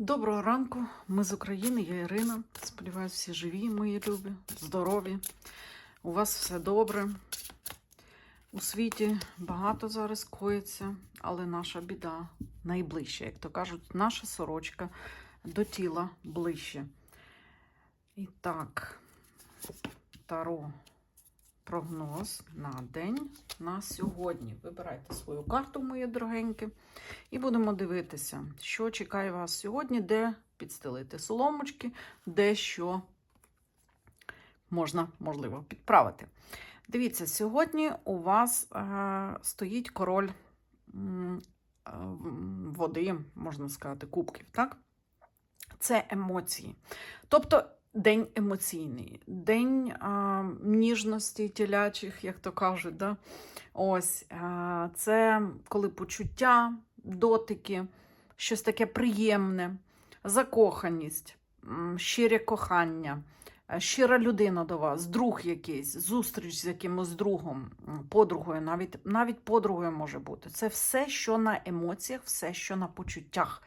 Доброго ранку, ми з України, я Ірина. Сподіваюсь, всі живі, мої любі, здорові. У вас все добре. У світі багато зараз коїться, але наша біда найближча, як то кажуть, наша сорочка до тіла ближче. І так, таро прогноз на день на сьогодні. Вибирайте свою карту, мої дорогенькі. І будемо дивитися, що чекає вас сьогодні, де підстелити соломочки, де що можна, можливо, підправити. Дивіться, сьогодні у вас е, стоїть король е, води, можна сказати, кубків, так? Це емоції. Тобто день емоційний, день е, ніжності тілячих, як то кажуть. Да? Ось е, це коли почуття, дотики, щось таке приємне, закоханість, щире кохання, щира людина до вас, друг якийсь, зустріч з якимось другом, подругою, навіть, навіть подругою може бути. Це все, що на емоціях, все, що на почуттях.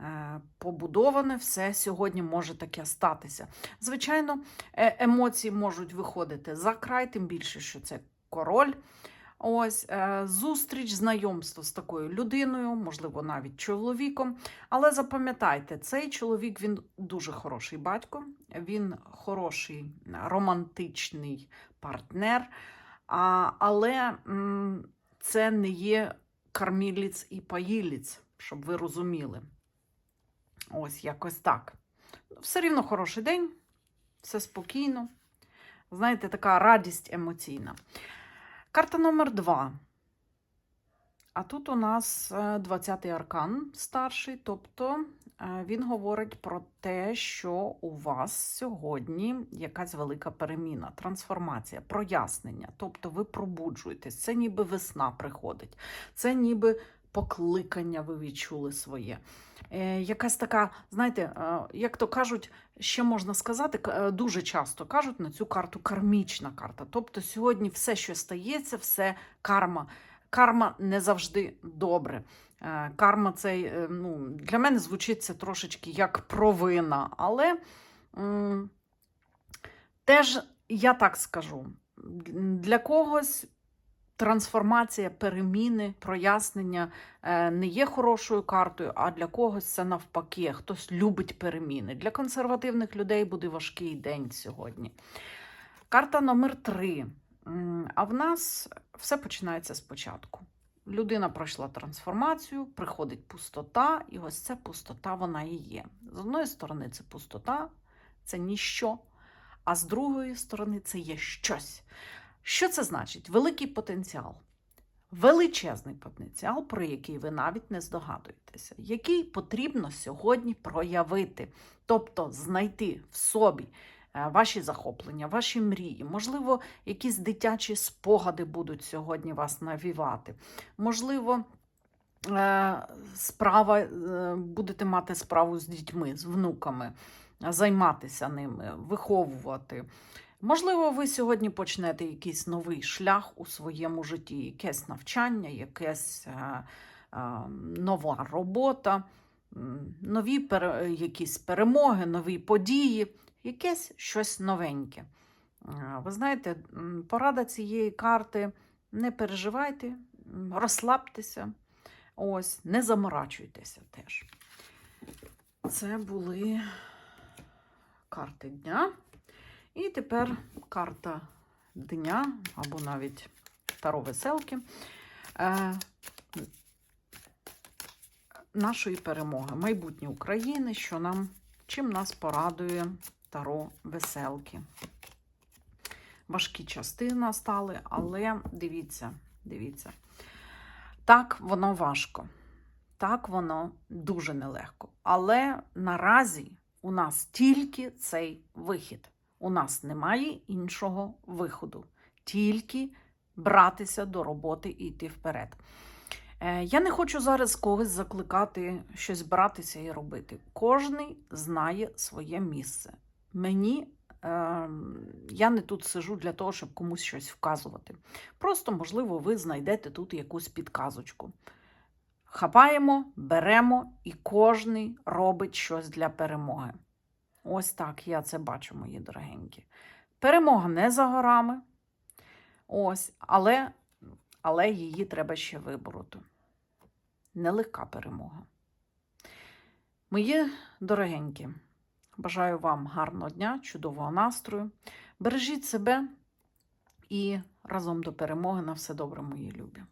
е, Побудоване, все сьогодні може таке статися. Звичайно, е- емоції можуть виходити за край, тим більше, що це король. Ось е, зустріч, знайомство з такою людиною, можливо, навіть чоловіком. Але запам'ятайте, цей чоловік він дуже хороший батько, він хороший романтичний партнер, але це не є карміліць і паїліць, щоб ви розуміли. Ось якось так. Все рівно хороший день, все спокійно. Знаєте, така радість емоційна. Карта номер два. А тут у нас 20-й аркан старший, тобто е, він говорить про те, що у вас сьогодні якась велика переміна, трансформація, прояснення. Тобто ви пробуджуєтесь. Це ніби весна приходить, це ніби покликання ви відчули своє. Е, якась така, знаєте, е, як то кажуть, ще можна сказати, е, дуже часто кажуть на цю карту кармічна карта. Тобто сьогодні все, що стається, все карма. Карма не завжди добре. Карма це ну, для мене звучить це трошечки як провина, але м, теж я так скажу: для когось трансформація, переміни, прояснення е, не є хорошою картою, а для когось це навпаки. Хтось любить переміни. Для консервативних людей буде важкий день сьогодні. Карта номер три. А в нас все починається спочатку. Людина пройшла трансформацію, приходить пустота, і ось ця пустота вона і є. З одної сторони, це пустота, це ніщо, а з другої сторони, це є щось. Що це значить? Великий потенціал. Величезний потенціал, про який ви навіть не здогадуєтеся, який потрібно сьогодні проявити, тобто знайти в собі е, ваші захоплення, ваші мрії, можливо, якісь дитячі спогади будуть сьогодні вас навівати. Можливо, е, справа, е, будете мати справу з дітьми, з внуками, займатися ними, виховувати. Можливо, ви сьогодні почнете якийсь новий шлях у своєму житті, якесь навчання, якась е, е, нова робота, нові якісь перемоги, нові події, якесь щось новеньке. Е, Ви знаєте, порада цієї карти не переживайте, розслабтеся, ось, не заморачуйтеся теж. Це були карти дня. І тепер карта дня, або навіть таро веселки е, нашої перемоги, майбутнє України, що нам, чим нас порадує таро веселки. Важкі частини настали, але дивіться, дивіться. Так, воно важко. Так, воно дуже нелегко. Але наразі у нас тільки цей вихід. У нас немає іншого виходу, тільки братися до роботи і йти вперед. Е, Я не хочу зараз когось закликати щось братися і робити. Кожний знає своє місце. Мені е, я не тут сижу для того, щоб комусь щось вказувати. Просто, можливо, ви знайдете тут якусь підказочку. хапаємо, беремо, і кожний робить щось для перемоги. Ось так я це бачу, мої дорогенькі. Перемога не за горами. Ось, але, але її треба ще вибороти. Нелегка перемога. Мої дорогенькі, бажаю вам гарного дня, чудового настрою. Бережіть себе і разом до перемоги на все добре, мої любі.